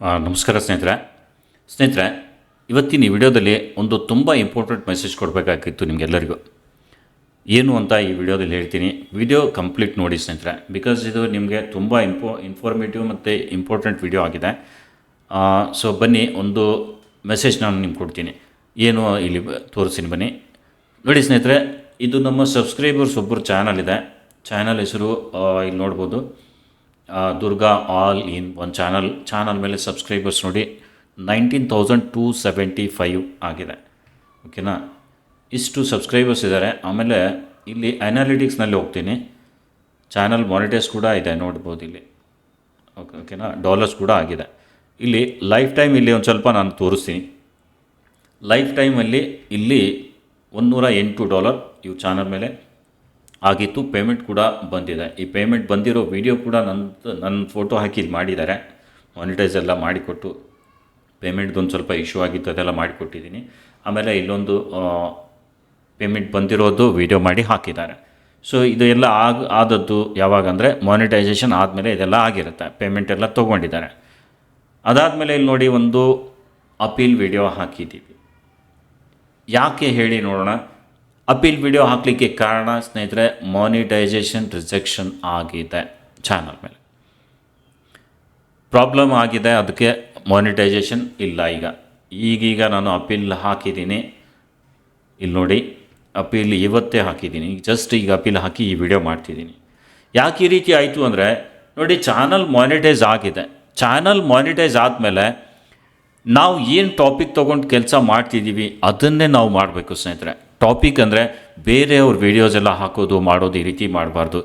ನಮಸ್ಕಾರ ಸ್ನೇಹಿತರೆ. ಸ್ನೇಹಿತರೆ, ಇವತ್ತಿನ ಈ ವಿಡಿಯೋದಲ್ಲಿ ಒಂದು ತುಂಬ ಇಂಪಾರ್ಟೆಂಟ್ ಮೆಸೇಜ್ ಕೊಡಬೇಕಾಗಿತ್ತು ನಿಮಗೆಲ್ಲರಿಗೂ. ಏನು ಅಂತ ಈ ವಿಡಿಯೋದಲ್ಲಿ ಹೇಳ್ತೀನಿ. ವಿಡಿಯೋ ಕಂಪ್ಲೀಟ್ ನೋಡಿ ಸ್ನೇಹಿತರೆ. ಬಿಕಾಸ್ ಇದು ನಿಮಗೆ ತುಂಬ ಇಂಪೋ ಇನ್ಫಾರ್ಮೇಟಿವ್ ಮತ್ತು ಇಂಪಾರ್ಟೆಂಟ್ ವಿಡಿಯೋ ಆಗಿದೆ. ಸೊ ಬನ್ನಿ, ಒಂದು ಮೆಸೇಜ್ ನಾನು ನಿಮ್ಗೆ ಕೊಡ್ತೀನಿ. ಏನು ಇಲ್ಲಿ ತೋರಿಸ್ತೀನಿ ಬನ್ನಿ. ನೋಡಿ ಸ್ನೇಹಿತರೆ, ಇದು ನಮ್ಮ ಸಬ್ಸ್ಕ್ರೈಬರ್ಸ್ ಒಬ್ಬರು ಚಾನಲ್ ಇದೆ. ಚಾನಲ್ ಹೆಸರು ಇಲ್ಲಿ ನೋಡ್ಬೋದು. ದುರ್ಗಾ ಆಲ್ ಇನ್ ಒಂದು ಚಾನಲ್ ಚಾನಲ್ ಮೇಲೆ ಸಬ್ಸ್ಕ್ರೈಬರ್ಸ್ ನೋಡಿ, nineteen thousand two seventy five ಆಗಿದೆ. ಓಕೆನಾ? ಇಷ್ಟು ಸಬ್ಸ್ಕ್ರೈಬರ್ಸ್ ಇದ್ದಾರೆ. ಆಮೇಲೆ ಇಲ್ಲಿ ಅನಾಲಿಟಿಕ್ಸ್ನಲ್ಲಿ ಹೋಗ್ತೀನಿ. ಚಾನಲ್ ಮಾನಿಟೈಸ್ ಕೂಡ ಇದೆ, ನೋಡ್ಬೋದು ಇಲ್ಲಿ. ಓಕೆ, ಓಕೆನಾ? ಡಾಲರ್ಸ್ ಕೂಡ ಆಗಿದೆ. ಇಲ್ಲಿ ಲೈಫ್ ಟೈಮ್ ಇಲ್ಲಿ ಒಂದು ಸ್ವಲ್ಪ ನಾನು ತೋರಿಸ್ತೀನಿ. ಲೈಫ್ ಟೈಮಲ್ಲಿ ಇಲ್ಲಿ ಒಂದುನೂರ ಎಂಟು ಡಾಲರ್ ಇವು ಚಾನಲ್ ಮೇಲೆ ಆಗಿತ್ತು ಪೇಮೆಂಟ್ ಕೂಡ ಬಂದಿದೆ. ಈ ಪೇಮೆಂಟ್ ಬಂದಿರೋ ವಿಡಿಯೋ ಕೂಡ ನನ್ನ ನನ್ನ ಫೋಟೋ ಹಾಕಿ ಇಲ್ಲಿ ಮಾಡಿದ್ದಾರೆ. ಮಾನಿಟೈಸ್ ಎಲ್ಲ ಮಾಡಿಕೊಟ್ಟು ಪೇಮೆಂಟ್ದೊಂದು ಸ್ವಲ್ಪ ಇಶ್ಯೂ ಆಗಿತ್ತು, ಅದೆಲ್ಲ ಮಾಡಿಕೊಟ್ಟಿದ್ದೀನಿ. ಆಮೇಲೆ ಇಲ್ಲೊಂದು ಪೇಮೆಂಟ್ ಬಂದಿರೋದು ವಿಡಿಯೋ ಮಾಡಿ ಹಾಕಿದ್ದಾರೆ. ಸೊ ಇದು ಎಲ್ಲ ಆಗ, ಆದದ್ದು ಯಾವಾಗ ಅಂದರೆ ಮಾನಿಟೈಸೇಷನ್ ಆದಮೇಲೆ ಇದೆಲ್ಲ ಆಗಿರುತ್ತೆ. ಪೇಮೆಂಟ್ ಎಲ್ಲ ತೊಗೊಂಡಿದ್ದಾರೆ. ಅದಾದಮೇಲೆ ಇಲ್ಲಿ ನೋಡಿ ಒಂದು ಅಪೀಲ್ ವಿಡಿಯೋ ಹಾಕಿದ್ದೀವಿ. ಯಾಕೆ ಹೇಳಿ ನೋಡೋಣ. ಅಪೀಲ್ ವಿಡಿಯೋ ಹಾಕಲಿಕ್ಕೆ ಕಾರಣ ಸ್ನೇಹಿತರೆ ಮಾನಿಟೈಸೇಷನ್ ರಿಜೆಕ್ಷನ್ ಆಗಿದೆ ಚಾನಲ್ ಮೇಲೆ. ಪ್ರಾಬ್ಲಮ್ ಆಗಿದೆ, ಅದಕ್ಕೆ ಮಾನಿಟೈಸೇಷನ್ ಇಲ್ಲ ಈಗ. ಈಗೀಗ ನಾನು ಅಪೀಲ್ ಹಾಕಿದ್ದೀನಿ. ಇಲ್ಲಿ ನೋಡಿ, ಅಪೀಲ್ ಇವತ್ತೇ ಹಾಕಿದ್ದೀನಿ. ಈಗ ಜಸ್ಟ್ ಈಗ ಅಪೀಲ್ ಹಾಕಿ ಈ ವಿಡಿಯೋ ಮಾಡ್ತಿದ್ದೀನಿ. ಯಾಕೆ ಈ ರೀತಿ ಆಯಿತು ಅಂದರೆ, ನೋಡಿ ಚಾನಲ್ ಮಾನಿಟೈಸ್ ಆಗಿದೆ. ಚಾನಲ್ ಮಾನಿಟೈಸ್ ಆದಮೇಲೆ ನಾವು ಏನು ಟಾಪಿಕ್ ತೊಗೊಂಡು ಕೆಲಸ ಮಾಡ್ತಿದ್ದೀವಿ ಅದನ್ನೇ ನಾವು ಮಾಡಬೇಕು ಸ್ನೇಹಿತರೆ. ಟಾಪಿಕ್ ಅಂದರೆ ಬೇರೆಯವ್ರ ವೀಡಿಯೋಸ್ ಎಲ್ಲ ಹಾಕೋದು, ಮಾಡೋದು ಈ ರೀತಿ ಮಾಡಬಾರ್ದು.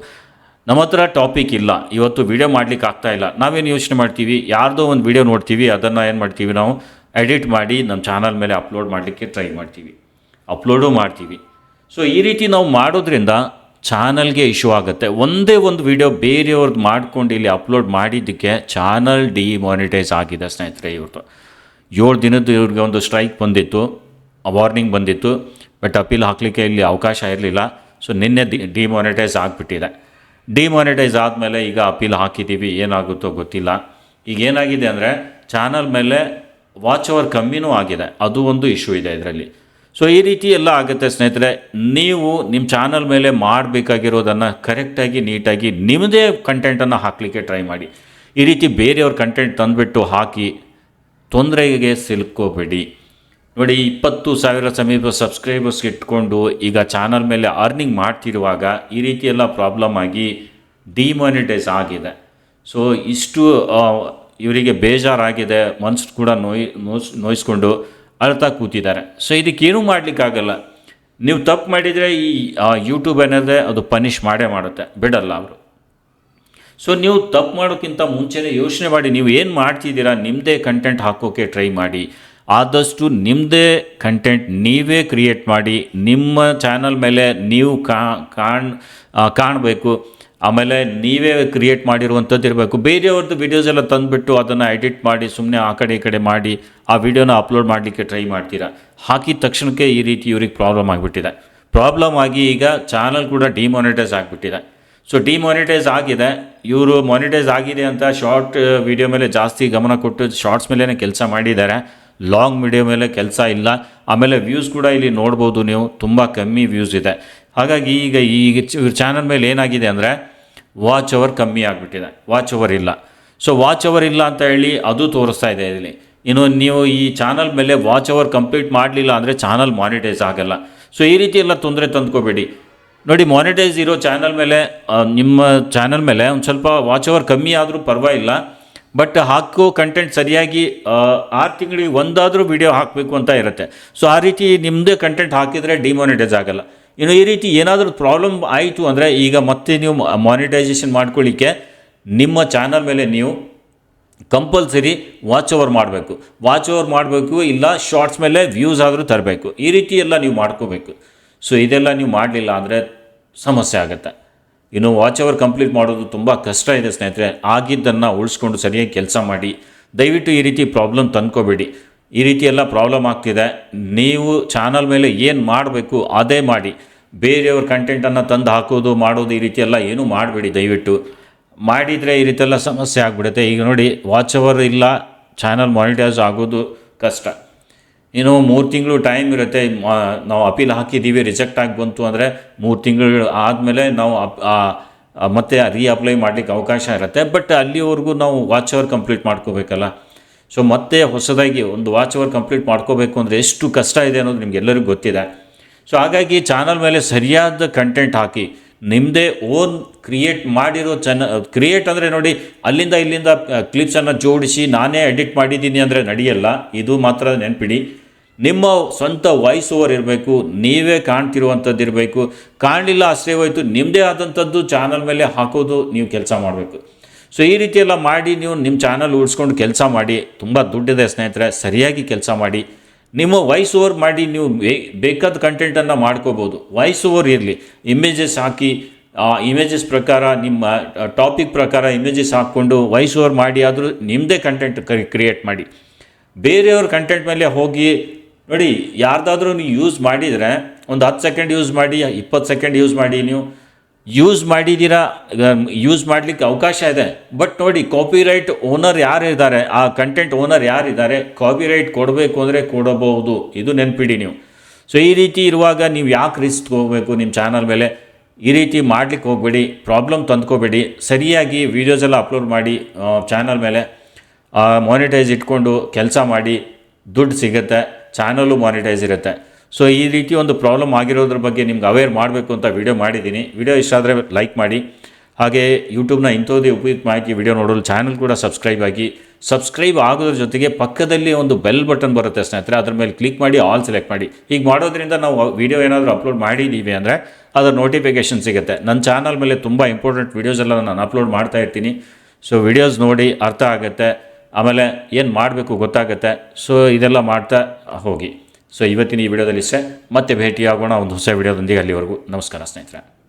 ನಮ್ಮ ಹತ್ರ ಟಾಪಿಕ್ ಇಲ್ಲ. ಇವತ್ತು ವಿಡಿಯೋ ಮಾಡ್ಲಿಕ್ಕೆ ಆಗ್ತಾ ಇಲ್ಲ. ನಾವೇನು ಯೋಚನೆ ಮಾಡ್ತೀವಿ? ಯಾರ್ದೋ ಒಂದು ವಿಡಿಯೋ ನೋಡ್ತೀವಿ, ಅದನ್ನು ಏನು ಮಾಡ್ತೀವಿ ನಾವು? ಎಡಿಟ್ ಮಾಡಿ ನಮ್ಮ ಚಾನಲ್ ಮೇಲೆ ಅಪ್ಲೋಡ್ ಮಾಡಲಿಕ್ಕೆ ಟ್ರೈ ಮಾಡ್ತೀವಿ. ಅಪ್ಲೋಡು ಮಾಡ್ತೀವಿ. ಸೊ ಈ ರೀತಿ ನಾವು ಮಾಡೋದ್ರಿಂದ ಚಾನಲ್ಗೆ ಇಶ್ಯೂ ಆಗುತ್ತೆ. ಒಂದೇ ಒಂದು ವಿಡಿಯೋ ಬೇರೆಯವ್ರದ್ದು ಮಾಡ್ಕೊಂಡು ಇಲ್ಲಿ ಅಪ್ಲೋಡ್ ಮಾಡಿದ್ದಕ್ಕೆ ಚಾನಲ್ ಡಿಮಾನಿಟೈಸ್ ಆಗಿದೆ ಸ್ನೇಹಿತರೆ ಇವ್ರದ್ದು ಏಳು ದಿನದ್ದು ಇವ್ರಿಗೆ ಒಂದು ಸ್ಟ್ರೈಕ್ ಬಂದಿತ್ತು ವಾರ್ನಿಂಗ್ ಬಂದಿತ್ತು. ಬಟ್ ಅಪೀಲ್ ಹಾಕಲಿಕ್ಕೆ ಇಲ್ಲಿ ಅವಕಾಶ ಇರಲಿಲ್ಲ. ಸೊ ನಿನ್ನೆ ಡಿ ಡಿಮಾನಿಟೈಸ್ ಆಗಿಬಿಟ್ಟಿದೆ. ಡಿಮಾನಿಟೈಸ್ ಆದಮೇಲೆ ಈಗ ಅಪೀಲ್ ಹಾಕಿದ್ದೀವಿ. ಏನಾಗುತ್ತೋ ಗೊತ್ತಿಲ್ಲ. ಈಗ ಏನಾಗಿದೆ ಅಂದರೆ, ಚಾನಲ್ ಮೇಲೆ ವಾಚ್ ಅವರ್ ಕಮ್ಮಿನೂ ಆಗಿದೆ. ಅದು ಒಂದು ಇಶ್ಯೂ ಇದೆ ಇದರಲ್ಲಿ. ಸೊ ಈ ರೀತಿ ಎಲ್ಲ ಆಗುತ್ತೆ ಸ್ನೇಹಿತರೆ. ನೀವು ನಿಮ್ಮ ಚಾನಲ್ ಮೇಲೆ ಮಾಡಬೇಕಾಗಿರೋದನ್ನು ಕರೆಕ್ಟಾಗಿ ನೀಟಾಗಿ ನಿಮ್ಮದೇ ಕಂಟೆಂಟನ್ನು ಹಾಕಲಿಕ್ಕೆ ಟ್ರೈ ಮಾಡಿ. ಈ ರೀತಿ ಬೇರೆಯವ್ರ ಕಂಟೆಂಟ್ ತಂದುಬಿಟ್ಟು ಹಾಕಿ ತೊಂದರೆಗೆ ಸಿಲುಕೋಬೇಡಿ ನೋಡಿ, ಇಪ್ಪತ್ತು ಸಾವಿರ ಸಮೀಪ ಸಬ್ಸ್ಕ್ರೈಬರ್ಸ್ ಇಟ್ಕೊಂಡು ಈಗ ಚಾನಲ್ ಮೇಲೆ ಅರ್ನಿಂಗ್ ಮಾಡ್ತಿರುವಾಗ ಈ ರೀತಿ ಎಲ್ಲ ಪ್ರಾಬ್ಲಮ್ ಆಗಿ ಡಿಮಾನಿಟೈಸ್ ಆಗಿದೆ. ಸೊ ಇಷ್ಟು ಇವರಿಗೆ ಬೇಜಾರಾಗಿದೆ, ಮನ್ಸು ಕೂಡ ನೋಯ್ ನೋಯ್ಸ್ ನೋಯಿಸ್ಕೊಂಡು ಅಳ್ತಾ ಕೂತಿದ್ದಾರೆ. ಸೊ ಇದಕ್ಕೇನೂ ಮಾಡಲಿಕ್ಕಾಗಲ್ಲ. ನೀವು ತಪ್ಪು ಮಾಡಿದರೆ ಈ ಯೂಟ್ಯೂಬ್ ಏನಿದೆ ಅದು ಪನಿಷ್ ಮಾಡೇ ಮಾಡುತ್ತೆ. ಬಿಡಲ್ಲ ಅವರು. ಸೊ ನೀವು ತಪ್ಪು ಮಾಡೋಕ್ಕಿಂತ ಮುಂಚೆನೇ ಯೋಚನೆ ಮಾಡಿ, ನೀವು ಏನು ಮಾಡ್ತಿದ್ದೀರಾ ನಿಮ್ಮದೇ ಕಂಟೆಂಟ್ ಹಾಕೋಕ್ಕೆ ಟ್ರೈ ಮಾಡಿ. ಆದಷ್ಟು ನಿಮ್ಮದೇ ಕಂಟೆಂಟ್ ನೀವೇ ಕ್ರಿಯೇಟ್ ಮಾಡಿ, ನಿಮ್ಮ ಚಾನಲ್ ಮೇಲೆ ನೀವು ಕಾಣ್ ಕಾಣಬೇಕು, ಆಮೇಲೆ ನೀವೇ ಕ್ರಿಯೇಟ್ ಮಾಡಿರುವಂಥದ್ದು ಇರಬೇಕು. ಬೇರೆಯವ್ರದ್ದು ವೀಡಿಯೋಸ್ ಎಲ್ಲ ತಂದುಬಿಟ್ಟು ಅದನ್ನು ಎಡಿಟ್ ಮಾಡಿ ಸುಮ್ಮನೆ ಆ ಕಡೆ ಈ ಕಡೆ ಮಾಡಿ, ಆ ವಿಡಿಯೋನ ಅಪ್ಲೋಡ್ ಮಾಡಲಿಕ್ಕೆ ಟ್ರೈ ಮಾಡ್ತೀರಾ? ಹಾಕಿದ ತಕ್ಷಣಕ್ಕೆ ಈ ರೀತಿ ಇವ್ರಿಗೆ ಪ್ರಾಬ್ಲಮ್ ಆಗಿಬಿಟ್ಟಿದೆ. ಪ್ರಾಬ್ಲಮ್ ಆಗಿ ಈಗ ಚಾನಲ್ ಕೂಡ ಡಿಮಾನಿಟೈಸ್ ಆಗಿಬಿಟ್ಟಿದೆ. ಸೊ ಡಿಮಾನಿಟೈಸ್ ಆಗಿದೆ. ಇವರು ಮಾನಿಟೈಸ್ ಆಗಿದೆ ಅಂತ ಶಾರ್ಟ್ ವಿಡಿಯೋ ಮೇಲೆ ಜಾಸ್ತಿ ಗಮನ ಕೊಟ್ಟು ಶಾರ್ಟ್ಸ್ ಮೇಲೇ ಕೆಲಸ ಮಾಡಿದ್ದಾರೆ. ಲಾಂಗ್ ವಿಡಿಯೋ ಮೇಲೆ ಕೆಲಸ ಇಲ್ಲ. ಆಮೇಲೆ ವ್ಯೂಸ್ ಕೂಡ ಇಲ್ಲಿ ನೋಡ್ಬೋದು ನೀವು. ತುಂಬ ಕಮ್ಮಿ ವ್ಯೂಸ್ ಇದೆ. ಹಾಗಾಗಿ ಈಗ ಇವ್ರ ಚಾನಲ್ ಮೇಲೆ ಏನಾಗಿದೆ ಅಂದರೆ ವಾಚ್ ಅವರ್ ಕಮ್ಮಿ ಆಗಿಬಿಟ್ಟಿದೆ. ವಾಚ್ ಅವರ್ ಇಲ್ಲ. ಸೊ ವಾಚ್ ಅವರ್ ಇಲ್ಲ ಅಂತ ಹೇಳಿ ಅದು ತೋರಿಸ್ತಾ ಇದೆ ಇಲ್ಲಿ. ಇನ್ನು ನೀವು ಈ ಚಾನಲ್ ಮೇಲೆ ವಾಚ್ ಅವರ್ ಕಂಪ್ಲೀಟ್ ಮಾಡಲಿಲ್ಲ ಅಂದರೆ ಚಾನಲ್ ಮಾನಿಟೈಸ್ ಆಗಲ್ಲ. ಸೊ ಈ ರೀತಿ ಎಲ್ಲ ತೊಂದರೆ ತಂದ್ಕೋಬೇಡಿ. ನೋಡಿ, ಮಾನಿಟೈಸ್ ಇರೋ ಚಾನಲ್ ಮೇಲೆ ನಿಮ್ಮ ಚಾನಲ್ ಮೇಲೆ ಒಂದು ಸ್ವಲ್ಪ ವಾಚ್ ಅವರ್ ಕಮ್ಮಿ ಆದರೂ ಪರವಾಗಿಲ್ಲ. ಬಟ್ ಹಾಕೋ ಕಂಟೆಂಟ್ ಸರಿಯಾಗಿ ಆರು ತಿಂಗಳಿಗೆ ಒಂದಾದರೂ ವಿಡಿಯೋ ಹಾಕಬೇಕು ಅಂತ ಇರುತ್ತೆ. ಸೊ ಆ ರೀತಿ ನಿಮ್ಮದೇ ಕಂಟೆಂಟ್ ಹಾಕಿದರೆ ಡಿಮಾನಿಟೈಸ್ ಆಗಲ್ಲ. ಇನ್ನು ಈ ರೀತಿ ಏನಾದರೂ ಪ್ರಾಬ್ಲಮ್ ಆಯಿತು ಅಂದರೆ ಈಗ ಮತ್ತೆ ನೀವು ಮಾನಿಟೈಸೇಷನ್ ಮಾಡ್ಕೊಳ್ಳಿಕ್ಕೆ ನಿಮ್ಮ ಚಾನಲ್ ಮೇಲೆ ನೀವು ಕಂಪಲ್ಸರಿ ವಾಚ್ ಓವರ್ ಮಾಡಬೇಕು. ವಾಚ್ ಓವರ್ ಮಾಡಬೇಕು, ಇಲ್ಲ ಶಾರ್ಟ್ಸ್ ಮೇಲೆ ವ್ಯೂಸ್ ಆದರೂ ತರಬೇಕು. ಈ ರೀತಿ ಎಲ್ಲ ನೀವು ಮಾಡ್ಕೋಬೇಕು. ಸೊ ಇದೆಲ್ಲ ನೀವು ಮಾಡಲಿಲ್ಲ ಅಂದರೆ ಸಮಸ್ಯೆ ಆಗುತ್ತೆ. ಇನ್ನು ವಾಚ್ ಅವರ್ ಕಂಪ್ಲೀಟ್ ಮಾಡೋದು ತುಂಬ ಕಷ್ಟ ಇದೆ ಸ್ನೇಹಿತರೆ. ಆಗಿದ್ದನ್ನು ಉಳಿಸ್ಕೊಂಡು ಸರಿಯಾಗಿ ಕೆಲಸ ಮಾಡಿ, ದಯವಿಟ್ಟು ಈ ರೀತಿ ಪ್ರಾಬ್ಲಮ್ ತಂದ್ಕೋಬೇಡಿ. ಈ ರೀತಿ ಎಲ್ಲ ಪ್ರಾಬ್ಲಮ್ ಆಗ್ತಿದೆ. ನೀವು ಚಾನಲ್ ಮೇಲೆ ಏನು ಮಾಡಬೇಕು ಅದೇ ಮಾಡಿ. ಬೇರೆಯವ್ರ ಕಂಟೆಂಟನ್ನು ತಂದು ಹಾಕೋದು, ಮಾಡೋದು ಈ ರೀತಿಯೆಲ್ಲ ಏನೂ ಮಾಡಬೇಡಿ ದಯವಿಟ್ಟು. ಮಾಡಿದರೆ ಈ ರೀತಿಯೆಲ್ಲ ಸಮಸ್ಯೆ ಆಗಿಬಿಡುತ್ತೆ. ಈಗ ನೋಡಿ ವಾಚ್ ಅವರ್ ಇಲ್ಲ ಚಾನಲ್ ಮಾನಿಟೈಸ್ ಆಗೋದು ಕಷ್ಟ. ಇನ್ನು ಮೂರು ತಿಂಗಳು ಟೈಮ್ ಇರುತ್ತೆ ನಾವು ಅಪೀಲ್ ಹಾಕಿದ್ದೀವಿ ರಿಜೆಕ್ಟ್ ಆಗಿ ಬಂತು ಅಂದರೆ ಮೂರು ತಿಂಗಳು ಆದಮೇಲೆ ನಾವು ಮತ್ತೆ ರೀ ಅಪ್ಲೈ ಮಾಡಲಿಕ್ಕೆ ಅವಕಾಶ ಇರುತ್ತೆ. ಬಟ್ ಅಲ್ಲಿವರೆಗೂ ನಾವು ವಾಚ್ ಅವರ್ ಕಂಪ್ಲೀಟ್ ಮಾಡ್ಕೋಬೇಕಲ್ಲ. ಸೊ ಮತ್ತೆ ಹೊಸದಾಗಿ ಒಂದು ವಾಚ್ ಅವರ್ ಕಂಪ್ಲೀಟ್ ಮಾಡ್ಕೋಬೇಕು ಅಂದರೆ ಎಷ್ಟು ಕಷ್ಟ ಇದೆ ಅನ್ನೋದು ನಿಮ್ಗೆಲ್ಲರಿಗೂ ಗೊತ್ತಿದೆ. ಸೊ ಹಾಗಾಗಿ ಚಾನಲ್ ಮೇಲೆ ಸರಿಯಾದ ಕಂಟೆಂಟ್ ಹಾಕಿ ನಿಮ್ಮದೇ ಓನ್ ಕ್ರಿಯೇಟ್ ಮಾಡಿರೋ ಚೆನ್ನ ಕ್ರಿಯೇಟ್ ಅಂದರೆ ನೋಡಿ, ಅಲ್ಲಿಂದ ಇಲ್ಲಿಂದ ಕ್ಲಿಪ್ಸನ್ನು ಜೋಡಿಸಿ ನಾನೇ ಎಡಿಟ್ ಮಾಡಿದ್ದೀನಿ ಅಂದರೆ ನಡೆಯಲ್ಲ. ಇದು ಮಾತ್ರ ನೆನ್ಪಿಡಿ. ನಿಮ್ಮ ಸ್ವಂತ ವಾಯ್ಸ್ ಓವರ್ ಇರಬೇಕು, ನೀವೇ ಕಾಣ್ತಿರುವಂಥದ್ದು ಇರಬೇಕು. ಕಾಣಲಿಲ್ಲ ಅಷ್ಟೇ ಹೋಯ್ತು ನಿಮ್ಮದೇ ಆದಂಥದ್ದು ಚಾನಲ್ ಮೇಲೆ ಹಾಕೋದು ನೀವು ಕೆಲಸ ಮಾಡಬೇಕು. ಸೊ ಈ ರೀತಿಯೆಲ್ಲ ಮಾಡಿ ನೀವು ನಿಮ್ಮ ಚಾನಲ್ ಉಳಿಸ್ಕೊಂಡು ಕೆಲಸ ಮಾಡಿ, ತುಂಬ ದುಡ್ಡಿದೆ ಸ್ನೇಹಿತರೆ, ಸರಿಯಾಗಿ ಕೆಲಸ ಮಾಡಿ. ನಿಮ್ಮ ವಾಯ್ಸ್ ಓವರ್ ಮಾಡಿ ನೀವು ಬೇಕಾದ ಕಂಟೆಂಟನ್ನು ಮಾಡ್ಕೋಬೋದು. ವಾಯ್ಸ್ ಓವರ್ ಇರಲಿ, ಇಮೇಜಸ್ ಹಾಕಿ, ಆ, ಇಮೇಜಸ್ ಪ್ರಕಾರ, ನಿಮ್ಮ ಟಾಪಿಕ್ ಪ್ರಕಾರ ಇಮೇಜಸ್ ಹಾಕ್ಕೊಂಡು ವಾಯ್ಸ್ ಓವರ್ ಮಾಡಿ ಆದರೂ ನಿಮ್ಮದೇ ಕಂಟೆಂಟ್ ಕ್ರಿಯೇಟ್ ಮಾಡಿ. ಬೇರೆಯವ್ರ ಕಂಟೆಂಟ್ ಮೇಲೆ ಹೋಗಿ ನೋಡಿ, ಯಾರ್ದಾದ್ರೂ ನೀವು ಯೂಸ್ ಮಾಡಿದರೆ, ಒಂದು ಹತ್ತು ಸೆಕೆಂಡ್ ಯೂಸ್ ಮಾಡಿ, ಇಪ್ಪತ್ತು ಸೆಕೆಂಡ್ ಯೂಸ್ ಮಾಡಿ, ನೀವು ಯೂಸ್ ಮಾಡಿದ್ದೀರಾ ಯೂಸ್ ಮಾಡಲಿಕ್ಕೆ ಅವಕಾಶ ಇದೆ. ಬಟ್ ನೋಡಿ ಕಾಪಿರೈಟ್ ಓನರ್ ಯಾರು ಇದ್ದಾರೆ ಆ ಕಂಟೆಂಟ್ ಓನರ್ ಯಾರಿದ್ದಾರೆ ಕಾಪಿರೈಟ್ ಕೊಡಬೇಕು ಅಂದರೆ ಕೊಡಬಹುದು. ಇದು ನೆನ್ಪಿಡಿ ನೀವು. ಸೊ ಈ ರೀತಿ ಇರುವಾಗ ನೀವು ಯಾಕೆ ರಿಸ್ಕ್ ಹೋಗಬೇಕು ನಿಮ್ಮ ಚಾನಲ್ ಮೇಲೆ? ಈ ರೀತಿ ಮಾಡ್ಲಿಕ್ಕೆ ಹೋಗಬೇಡಿ ಪ್ರಾಬ್ಲಮ್ ತಂದ್ಕೋಬೇಡಿ, ಸರಿಯಾಗಿ ವೀಡಿಯೋಸ್ ಎಲ್ಲ ಅಪ್ಲೋಡ್ ಮಾಡಿ ಚಾನಲ್ ಮೇಲೆ ಮಾನಿಟೈಸ್ ಇಟ್ಕೊಂಡು ಕೆಲಸ ಮಾಡಿ, ದುಡ್ಡು ಸಿಗುತ್ತೆ. ಚಾನಲು ಮಾನಿಟೈಸ್ ಇರುತ್ತೆ. ಸೊ ಈ ರೀತಿ ಒಂದು ಪ್ರಾಬ್ಲಮ್ ಆಗಿರೋದ್ರ ಬಗ್ಗೆ ನಿಮ್ಗೆ ಅವೇರ್ ಮಾಡಬೇಕು ಅಂತ ವಿಡಿಯೋ ಮಾಡಿದ್ದೀನಿ. ವಿಡಿಯೋ ಇಷ್ಟ ಆದರೆ ಲೈಕ್ ಮಾಡಿ. ಹಾಗೆ ಯೂಟ್ಯೂಬ್ನ ಇಂಥದ್ದೇ ಉಪಯುಕ್ತ ಮಾಹಿತಿ ವಿಡಿಯೋ ನೋಡಲು ಚಾನಲ್ ಕೂಡ ಸಬ್ಸ್ಕ್ರೈಬ್ ಆಗಿ. ಸಬ್ಸ್ಕ್ರೈಬ್ ಆಗೋದ್ರ ಜೊತೆಗೆ ಪಕ್ಕದಲ್ಲಿ ಒಂದು ಬೆಲ್ ಬಟನ್ ಬರುತ್ತೆ ಸ್ನೇಹಿತರೆ. ಅದ್ರ ಮೇಲೆ ಕ್ಲಿಕ್ ಮಾಡಿ ಆಲ್ ಸೆಲೆಕ್ಟ್ ಮಾಡಿ. ಹೀಗೆ ಮಾಡೋದ್ರಿಂದ ನಾವು ವಿಡಿಯೋ ಏನಾದರೂ ಅಪ್ಲೋಡ್ ಮಾಡಿದ್ದೀವಿ ಅಂದರೆ ಅದರ ನೋಟಿಫಿಕೇಷನ್ ಸಿಗುತ್ತೆ. ನನ್ನ ಚಾನಲ್ ಮೇಲೆ ತುಂಬ ಇಂಪಾರ್ಟೆಂಟ್ ವೀಡಿಯೋಸ್ ಎಲ್ಲ ನಾನು ಅಪ್ಲೋಡ್ ಮಾಡ್ತಾ ಇರ್ತೀನಿ. ಸೊ ವಿಡಿಯೋಸ್ ನೋಡಿ ಅರ್ಥ ಆಗುತ್ತೆ. ಆಮೇಲೆ ಏನು ಮಾಡಬೇಕು ಗೊತ್ತಾಗುತ್ತೆ? ಸೊ ಇದೆಲ್ಲ ಮಾಡ್ತಾ ಹೋಗಿ. ಸೊ ಇವತ್ತಿನ ಈ ವಿಡಿಯೋದಲ್ಲಿ ಇಷ್ಟೇ. ಮತ್ತೆ ಭೇಟಿಯಾಗೋಣ ಒಂದು ಹೊಸ ವಿಡಿಯೋದೊಂದಿಗೆ ಅಲ್ಲಿವರೆಗೂ. ನಮಸ್ಕಾರ ಸ್ನೇಹಿತರೆ.